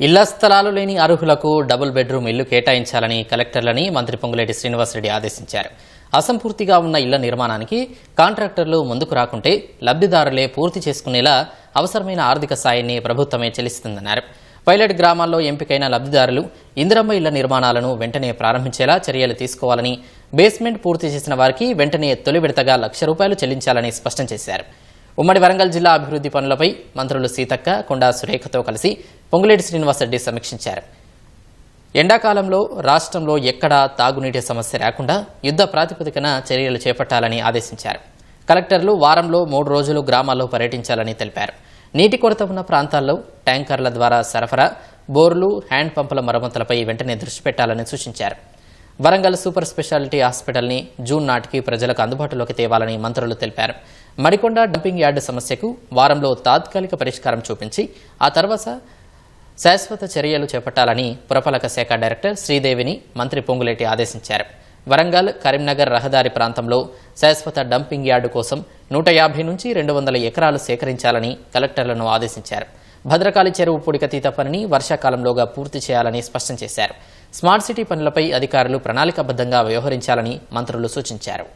ఇళ్ళ స్థలాలు లేని అర్హులకు డబుల్ బెడ్రూమ్ ఇల్లు కేటాయించాలని కలెక్టర్లని మంత్రి పొంగులేటి శ్రీనివాసరెడ్డి ఆదేశించారు. అసంపూర్తిగా ఉన్న ఇళ్ళ నిర్మాణానికి కాంట్రాక్టర్లు ముందుకు రాకుంటే లబ్ధిదారులే పూర్తి చేసుకునేలా అవసరమైన ఆర్థిక సాయాన్ని ప్రభుత్వమే చెల్లిస్తుందన్నారు. పైలట్ గ్రామాల్లో ఎంపికైన లబ్ధిదారులు ఇందిరమ్మ ఇళ్ళ నిర్మాణాలను వెంటనే ప్రారంభించేలా చర్యలు తీసుకోవాలని బేస్మెంట్ పూర్తి చేసిన వారికి వెంటనే తొలి విడతగా లక్ష రూపాయలు చెల్లించాలని స్పష్టం చేశారు. ఉమ్మడి వరంగల్ జిల్లా అభివృద్ధి పనులపై మంత్రులు సీతక్క కొండా సురేఖతో కలిసి పొంగులేటి శ్రీనివాసరెడ్డి సమీక్షించారు. ఎండాకాలంలో రాష్ట్రంలో ఎక్కడా తాగునీటి సమస్య రాకుండా యుద్ధ ప్రాతిపదికన చర్యలు చేపట్టాలని ఆదేశించారు. కలెక్టర్లు వారంలో మూడు రోజులు గ్రామాల్లో పర్యటించాలని తెలిపారు. నీటి కొరత ఉన్న ప్రాంతాల్లో ట్యాంకర్ల ద్వారా సరఫరా బోర్లు హ్యాండ్ పంపుల మరమ్మతులపై వెంటనే దృష్టి పెట్టాలని సూచించారు. వరంగల్ సూపర్ స్పెషాలిటీ హాస్పిటల్ని జూన్ నాటికి ప్రజలకు అందుబాటులోకి తేవాలని మంత్రులు తెలిపారు. మడికొండ డంపింగ్ యార్డు సమస్యకు వారంలో తాత్కాలిక పరిష్కారం చూపించి ఆ తర్వాత శాశ్వత చర్యలు చేపట్టాలని పురపాలక శాఖ డైరెక్టర్ శ్రీదేవిని మంత్రి పొంగులేటి ఆదేశించారు. వరంగల్ కరీంనగర్ రహదారి ప్రాంతంలో శాశ్వత డంపింగ్ యార్డు కోసం నూట యాభై నుంచి రెండు వందల ఎకరాలు సేకరించాలని కలెక్టర్లను ఆదేశించారు. భద్రకాళి చెరువు పూడికతీత పనిని వర్షాకాలంలోగా పూర్తి చేయాలని స్పష్టం చేశారు. స్మార్ట్ సిటీ పనులపై అధికారులు ప్రణాళికాబద్ధంగా వ్యవహరించాలని మంత్రులు సూచించారు.